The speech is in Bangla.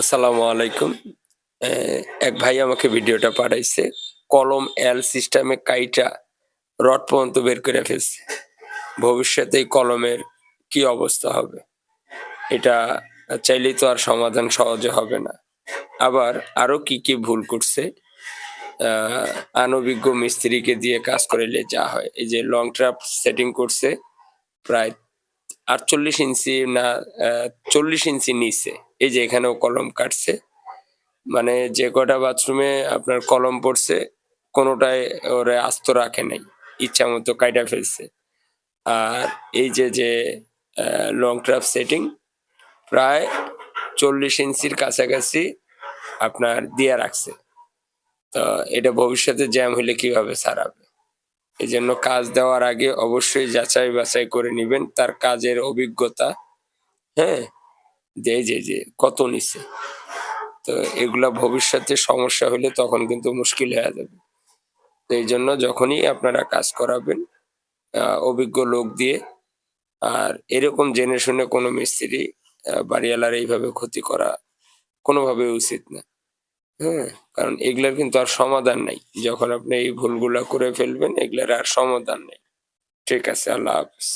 আসসালামু আলাইকুম। এক ভাই আমাকে ভিডিওটা পাঠাইছে। কলম এল সিস্টেমে কাইটা রড পর্যন্ত বের করে ফেলছে। ভবিষ্যতে এই কলমের কি অবস্থা হবে? এটা চাইলেই তো আর সমাধান সহজে হবে না। আবার আরও কি কি ভুল করছে? আহ, আনভিজ্ঞ মিস্ত্রিকে দিয়ে কাজ করাইলে যা হয়। এই যে লং ট্রাপ সেটিং করছে প্রায় আটচল্লিশ ইঞ্চি না চল্লিশ ইঞ্চি নিচে। এই যে এখানেও কলম কাটছে। মানে যে কটা বাথরুমে আপনার কলম পড়ছে, কোনোটায় ওরা আস্ত রাখে নাই। ইচ্ছা মতো কাইটা ফেলছে। আর এই যে যে লং ট্রাপ সেটিং প্রায় চল্লিশ ইঞ্চির কাছাকাছি আপনার দিয়ে রাখছে। তো এটা ভবিষ্যতে জ্যাম হলে কীভাবে সারাবে? এই জন্য কাজ দেওয়ার আগে অবশ্যই যাচাই বাছাই করে নেবেন তার কাজের অভিজ্ঞতা। হ্যাঁ? যে যে যে কত নিছে? তো এগুলা ভবিষ্যতে সমস্যা হলে তখন কিন্তু মুশকিল হয়ে যাবে। তো এই জন্য যখনই আপনারা কাজ করাবেন অভিজ্ঞ লোক দিয়ে, আর এরকম জেনে শুনে কোনো মিস্ত্রি বাড়িওয়ালার এইভাবে ক্ষতি করা কোনোভাবে উচিত না। হ্যাঁ কারণ এগুলার কিন্তু আর সমাধান নাই। যখন আপনি এই ভুলগুলা করে ফেলবেন, এগুলার আর সমাধান নেই। ঠিক আছে, আল্লাহ হাফিজ।